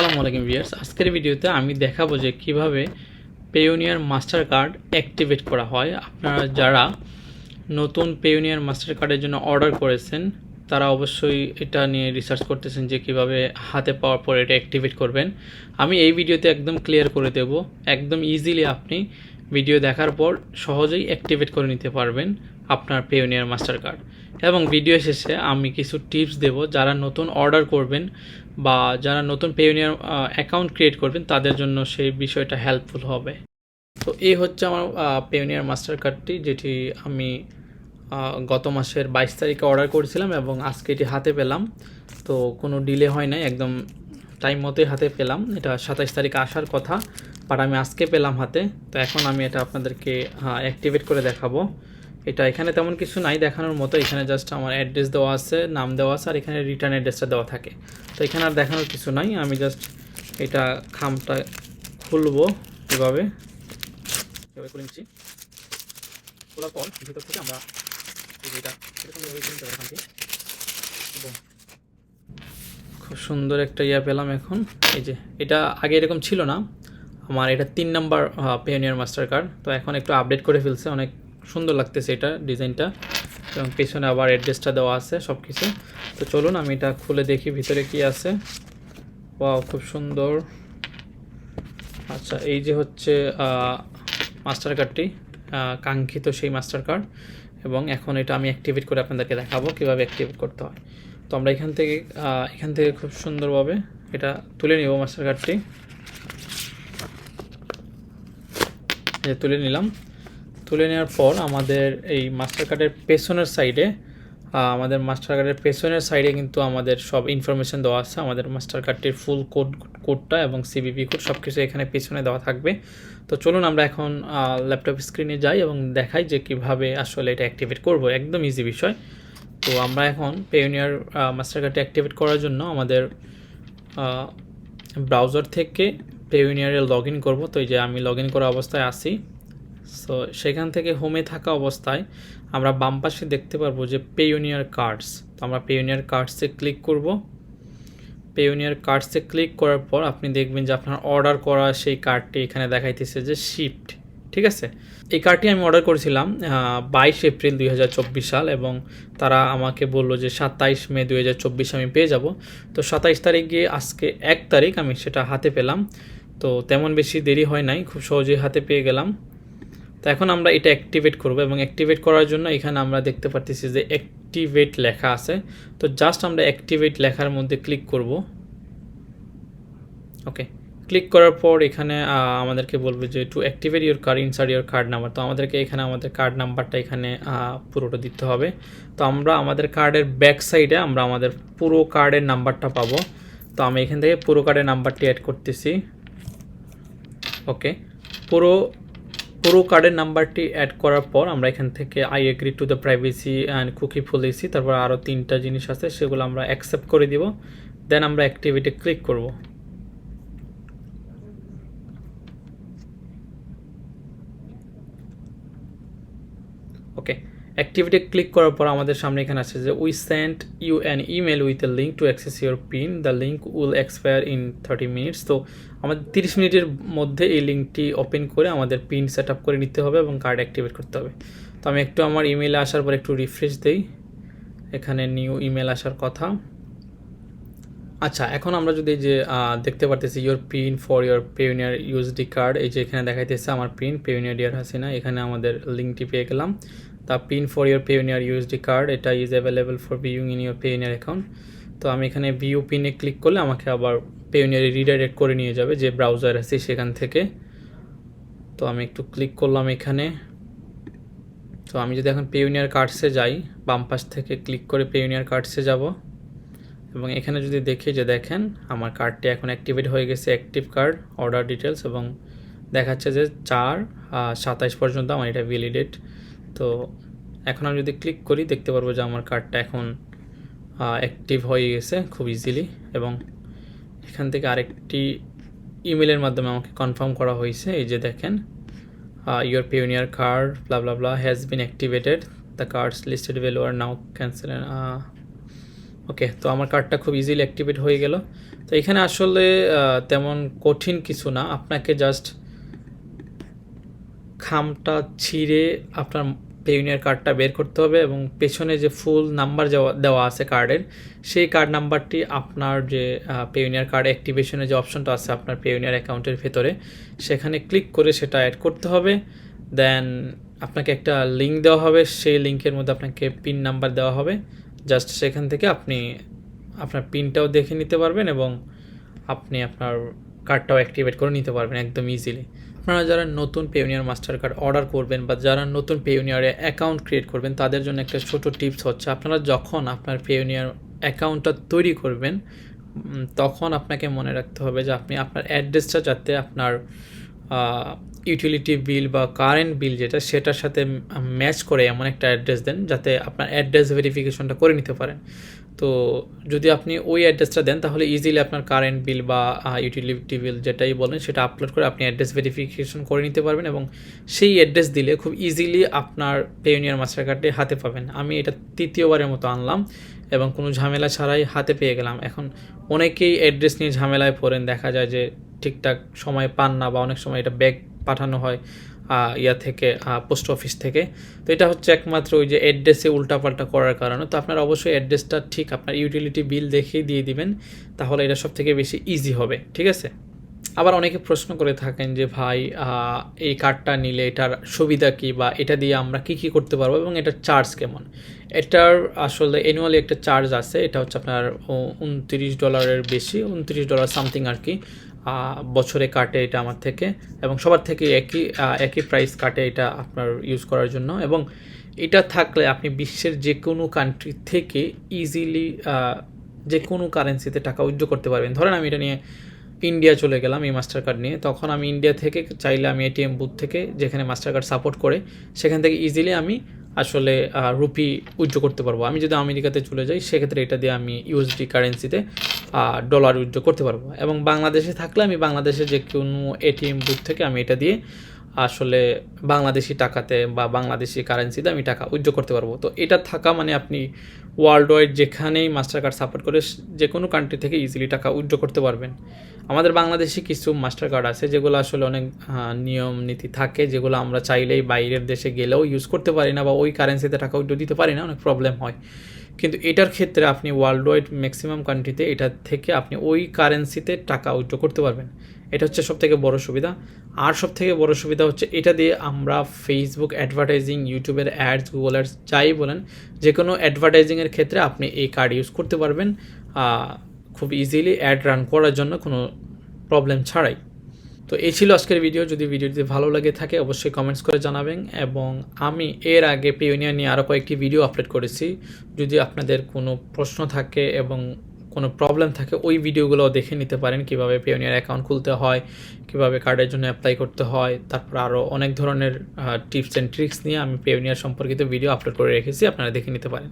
আসসালামু আলাইকুম ভিউয়ার্স। আজকের ভিডিওতে আমি দেখাবো যে কীভাবে পেওনিয়ার মাস্টার কার্ড অ্যাক্টিভেট করা হয়। আপনারা যারা নতুন পেওনিয়ার মাস্টার কার্ডের জন্য অর্ডার করেছেন, তারা অবশ্যই এটা নিয়ে রিসার্চ করতেছেন যে কীভাবে হাতে পাওয়ার পর এটা অ্যাক্টিভেট করবেন। আমি এই ভিডিওতে একদম ক্লিয়ার করে দেব। একদম ইজিলি আপনি ভিডিও দেখার পর সহজেই অ্যাক্টিভেট করে নিতে পারবেন আপনার পেওনিয়ার মাস্টার কার্ড এবং ভিডিও শেষে আমি কিছু টিপস দেব। যারা নতুন অর্ডার করবেন বা যারা নতুন পেওনিয়ার অ্যাকাউন্ট ক্রিয়েট করবেন, তাদের জন্য সেই বিষয়টা হেল্পফুল হবে। তো এই হচ্ছে আমার পেওনিয়ার মাস্টার কার্ডটি যেটি আমি গত মাসের বাইশ তারিখে অর্ডার করেছিলাম এবং আজকে এটি হাতে পেলাম। তো কোনো ডিলে হয় নাই, একদম টাইম মতোই হাতে পেলাম। এটা সাতাইশ তারিখে আসার কথা বাট আমি আজকে পেলাম হাতে। তো এখন আমি এটা আপনাদেরকে অ্যাক্টিভেট করে দেখাবো। এটা এখানে তেমন কিছু নাই দেখানোর মতো। এখানে জাস্ট আমার অ্যাড্রেস দেওয়া আছে, নাম দেওয়া আছে, আর এখানে রিটার্ন অ্যাড্রেসটা দেওয়া থাকে। তো এখানে আর দেখানোর কিছু নাই। আমি জাস্ট এটা খামটা খুলবো এভাবে। খুলে নিচ্ছি। খোলার পর ভিতর থেকে আমরা খুব সুন্দর একটা ইয়া পেলাম এখন। এই যে, এটা আগে এরকম ছিল না। আমার এটা তিন নাম্বার পেনিয়ার মাস্টার কার্ড তো এখন একটু আপডেট করে ফেলছে। অনেক সুন্দর লাগতেছে এটা ডিজাইনটা। এবং পেছনে আবার অ্যাড্রেসটা দেওয়া আছে সব কিছু তো চলুন, আমি এটা খুলে দেখি ভিতরে কি আছে। ওয়াও, খুব সুন্দর। আচ্ছা এই যে হচ্ছে মাস্টার কার্ডটি কাঙ্ক্ষিত সেই মাস্টার কার্ড এবং এখন এটা আমি অ্যাক্টিভেট করে আপনাদেরকে দেখাবো কীভাবে অ্যাক্টিভেট করতে হয়। তো আমরা এখান থেকে এখান থেকে খুব সুন্দরভাবে এটা তুলে নিব মাস্টার কার্ডটি তুলে নিলাম। তুলে নেওয়ার পর আমাদের এই মাস্টার কার্ডের পেছনের সাইডে আমাদের মাস্টার কার্ডের পেছনের সাইডে কিন্তু আমাদের সব ইনফরমেশন দেওয়া আছে। আমাদের মাস্টার কার্ডটির ফুল কোড কোডটা এবং সিবিপি কোড সব কিছু এখানে পেছনে দেওয়া থাকবে। তো চলুন আমরা এখন ল্যাপটপ স্ক্রিনে যাই এবং দেখাই যে কীভাবে আসলে এটা অ্যাক্টিভেট করব। একদম ইজি বিষয়। তো আমরা এখন পেওনিয়ার মাস্টার কার্ডটি অ্যাক্টিভেট করার জন্য আমাদের ব্রাউজার থেকে পেওনিয়ারে লগ ইন করব। তো এই যে আমি লগ ইন করা অবস্থায় আছি। সো সেখান থেকে হোমে থাকা অবস্থায় আমরা বাম পাশে দেখতে পারব যে পেওনিয়ার কার্ডস তো আমরা পেওনিয়ার কার্ডসে ক্লিক করব। পেওনিয়ার কার্ডসে ক্লিক করার পর আপনি দেখবেন যে আপনার অর্ডার করা সেই কার্ডটি এখানে দেখাইতেছে যে শিফট ঠিক আছে? এই কার্ডটি আমি অর্ডার করেছিলাম বাইশ এপ্রিল দুই হাজার চব্বিশ সাল এবং তারা আমাকে বলল যে সাতাইশ মে দুই আমি পেয়ে যাব। তো সাতাইশ তারিখ গিয়ে আজকে এক তারিখ আমি সেটা হাতে পেলাম। তো তেমন বেশি দেরি হয় নাই, খুব সহজেই হাতে পেয়ে গেলাম। তো এখন আমরা এটা অ্যাক্টিভেট করব এবং অ্যাক্টিভেট করার জন্য এখানে আমরা দেখতে পাচ্ছি যে অ্যাক্টিভেট লেখা আছে। তো জাস্ট আমরা অ্যাক্টিভেট লেখার মধ্যে ক্লিক করব। ওকে ক্লিক করার পর এখানে আমাদেরকে বলবে যে to activate your card insert your card number তো আমাদেরকে এখানে আমাদের কার্ড নাম্বারটা এখানে পুরোটা দিতে হবে। তো আমরা আমাদের কার্ডের ব্যাক সাইডে আমরা আমাদের পুরো কার্ডের নাম্বারটা পাবো। তো আমি এখান থেকে পুরো কার্ডের নাম্বারটি অ্যাড করতেছি। ওকে পুরো পুরো কার্ডের নাম্বারটি অ্যাড করার পর আমরা এখান থেকে I agree to the privacy and cookie policy তারপর আরও তিনটা জিনিস আছে, সেগুলো আমরা অ্যাকসেপ্ট করে দিব। দেন আমরা অ্যাক্টিভিটি ক্লিক করব ওকে অ্যাক্টিভিটি ক্লিক করার পর আমাদের সামনে এখানে আছে যে we sent you an email with a link to access your pin the link will expire in thirty minutes তো আমাদের তিরিশ মিনিটের মধ্যে এই লিঙ্কটি ওপেন করে আমাদের পিন সেট আপ করে নিতে হবে এবং কার্ড অ্যাক্টিভেট করতে হবে। তো আমি একটু আমার ইমেলে আসার পর একটু রিফ্রেশ দেই। এখানে নিউ ইমেল আসার কথা। আচ্ছা এখন আমরা যদি যে দেখতে পারতেছি your pin for your Payoneer USD card এই যে এখানে দেখাইতেছে আমার পিন পেউনিয়ার ডিয়ার হাসিনা, এখানে আমাদের লিঙ্কটি পেয়ে গেলাম। The pin for your Payoneer USD card এটা is available for viewing in your Payoneer account তো আমি এখানে ভিউ পিনে ক্লিক করলে আমাকে আবার পেউনিয়ারে রিডাইরেক্ট করে নিয়ে যাবে যে ব্রাউজার আছে সেখান থেকে। তো আমি একটু ক্লিক করলাম এখানে। তো আমি যদি এখন পেউনিয়ার কার্ডসে যাই, বাম পাশ থেকে ক্লিক করে পেউনিয়ার কার্ডসে যাব। এবং এখানে যদি দেখি যে দেখেন, আমার কার্ডটি এখন অ্যাক্টিভেট হয়ে গেছে অ্যাক্টিভ কার্ড অর্ডার ডিটেলস এবং দেখাচ্ছে যে চার সাতাইশ পর্যন্ত আমার এটা ভ্যালিডেট তো এখন আমি যদি ক্লিক করি দেখতে পারব যে আমার কার্ডটা এখন অ্যাক্টিভ হয়ে গেছে খুব ইজিলি এবং এখান থেকে আরেকটি ইমেলের মাধ্যমে আমাকে কনফার্ম করা হয়েছে। এই যে দেখেন your Payoneer card has been activated. The cards listed below are now cancelled. uh, okay তো আমার কার্ডটা খুব ইজিলি অ্যাক্টিভেট হয়ে গেল। তো এখানে আসলে তেমন কঠিন কিছু না। আপনাকে জাস্ট খামটা ছিঁড়ে আপনার পেউনিয়ার কার্ডটা বের করতে হবে এবং পেছনে যে ফুল নাম্বার দেওয়া আছে কার্ডের সেই কার্ড নাম্বারটি আপনার যে পেউনিয়ার কার্ড অ্যাক্টিভেশনের যে অপশনটা আছে আপনার পেউনিয়ার অ্যাকাউন্টের ভেতরে, সেখানে ক্লিক করে সেটা অ্যাড করতে হবে। দেন আপনাকে একটা লিঙ্ক দেওয়া হবে, সেই লিঙ্কের মধ্যে আপনাকে পিন নাম্বার দেওয়া হবে। জাস্ট সেখান থেকে আপনি আপনার পিনটাও দেখে নিতে পারবেন এবং আপনি আপনার কার্ডটাও অ্যাক্টিভেট করে নিতে পারবেন একদম ইজিলি আপনারা যারা নতুন পেউনিয়ার মাস্টার কার্ড অর্ডার করবেন বা যারা নতুন পেউনিয়ারে অ্যাকাউন্ট ক্রিয়েট করবেন, তাদের জন্য একটা ছোট টিপস হচ্ছে, আপনারা যখন আপনার পেউনিয়ার অ্যাকাউন্টটা তৈরি করবেন তখন আপনাকে মনে রাখতে হবে যে আপনি আপনার অ্যাড্রেসটা যাতে আপনার ইউটিলিটি বিল বা কারেন্ট বিল যেটা, সেটার সাথে ম্যাচ করে এমন একটা অ্যাড্রেস দেন, যাতে আপনার অ্যাড্রেস ভেরিফিকেশনটা করে নিতে পারেন। তো যদি আপনি ওই অ্যাড্রেসটা দেন, তাহলে ইজিলি আপনার কারেন্ট বিল বা ইউটিলিটি বিল যেটাই বলেন, সেটা আপলোড করে আপনি অ্যাড্রেস ভেরিফিকেশন করে নিতে পারবেন এবং সেই অ্যাড্রেস দিলে খুব ইজিলি আপনার পেউনিয়ার মাস্টার কার্ডটি হাতে পাবেন। আমি এটা তৃতীয়বারের মতো আনলাম এবং কোনো ঝামেলা ছাড়াই হাতে পেয়ে গেলাম। এখন অনেকেই অ্যাড্রেস নিয়ে ঝামেলায় পড়েন, দেখা যায় যে ঠিকঠাক সময় পান না বা অনেক সময় এটা ব্যাগ পাঠানো হয় ইয়া থেকে পোস্ট অফিস থেকে। তো এটা হচ্ছে একমাত্র ওই যে অ্যাড্রেসে উল্টাপাল্টা করার কারণে। তো আপনার অবশ্যই অ্যাড্রেসটা ঠিক আপনার ইউটিলিটি বিল দেখেই দিয়ে দিবেন, তাহলে এটা সব থেকে বেশি ইজি হবে, ঠিক আছে? আবার অনেকে প্রশ্ন করে থাকেন যে, ভাই এই কার্ডটা নিলে এটার সুবিধা কী বা এটা দিয়ে আমরা কি কি করতে পারব এবং এটার চার্জ কেমন? এটার আসলে অ্যানুয়ালি একটা চার্জ আছে, এটা হচ্ছে আপনার উনত্রিশ ডলারের বেশি, উনত্রিশ ডলার সামথিং আর কি। বছরে কাটে এটা আমার থেকে এবং সবার থেকে একই একই প্রাইস কাটে এটা আপনার ইউজ করার জন্য এবং এটা থাকলে আপনি বিশ্বের যে কোনো কান্ট্রি থেকে ইজিলি যে কোনো কারেন্সিতে টাকা উইথড্র করতে পারবেন। ধরেন আমি এটা নিয়ে ইন্ডিয়া চলে গেলাম এই মাস্টার কার্ড নিয়ে, তখন আমি ইন্ডিয়া থেকে চাইলে আমি এটিএম বুথ থেকে যেখানে মাস্টার কার্ড সাপোর্ট করে, সেখান থেকে ইজিলি আমি আসলে রুপি উইথড্র করতে পারব। আমি যদি আমেরিকাতে চলে যাই, সেক্ষেত্রে এটা দিয়ে আমি ইউএসডি কারেন্সিতে ডলার উইথড্র করতে পারব। এবং বাংলাদেশে থাকলে আমি বাংলাদেশে যে কোনো এটিএম বুথ থেকে আমি এটা দিয়ে আসলে বাংলাদেশি টাকাতে বা বাংলাদেশি কারেন্সিতে আমি টাকা উইথড্র করতে পারব। তো এটা থাকা মানে আপনি ওয়ার্ল্ড ওয়াইড যেখানেই মাস্টার কার্ড সাপোর্ট করে যে কোনো কান্ট্রি থেকে ইজিলি টাকা উইথড্র করতে পারবেন। আমাদের বাংলাদেশি কিছু মাস্টার কার্ড আছে যেগুলো আসলে অনেক নিয়ম নীতি থাকে যেগুলো আমরা চাইলেই বাইরের দেশে গেলেও ইউজ করতে পারি না বা ওই কারেন্সিতে টাকা উইথড্র দিতে পারি না, অনেক প্রবলেম হয়। কিন্তু এটার ক্ষেত্রে আপনি ওয়ার্ল্ড ওয়াইড ম্যাক্সিমাম কান্ট্রিতে এটা থেকে আপনি ওই কারেন্সিতে টাকা উইথড্র করতে পারবেন। এটা হচ্ছে সব থেকে বড় সুবিধা। আর সব থেকে বড় সুবিধা হচ্ছে এটা দিয়ে আমরা ফেসবুক অ্যাডভার্টাইজিং ইউটিউবের অ্যাডস গুগল অ্যাডস যাই বলেন যে কোনো অ্যাডভার্টাইজিংয়ের ক্ষেত্রে আপনি এই কার্ড ইউজ করতে পারবেন। খুব ইজিলি অ্যাড রান করার জন্য কোনো প্রবলেম ছাড়াই। তো এই ছিল আজকের ভিডিও যদি ভিডিওটি ভালো লাগে থাকে, অবশ্যই কমেন্টস করে জানাবেন। এবং আমি এর আগে পেওনিয়া নিয়ে আরও কয়েকটি ভিডিও আপলোড করেছি। যদি আপনাদের কোনো প্রশ্ন থাকে এবং কোনো প্রবলেম থাকে, ওই ভিডিওগুলো দেখে নিতে পারেন। কীভাবে পেওনিয়ার অ্যাকাউন্ট খুলতে হয়, কীভাবে কার্ডের জন্য অ্যাপ্লাই করতে হয়, তারপর আরও অনেক ধরনের টিপস অ্যান্ড ট্রিক্স নিয়ে আমি পেওনিয়ার সম্পর্কিত ভিডিও আপলোড করে রেখেছি। আপনারা দেখে নিতে পারেন।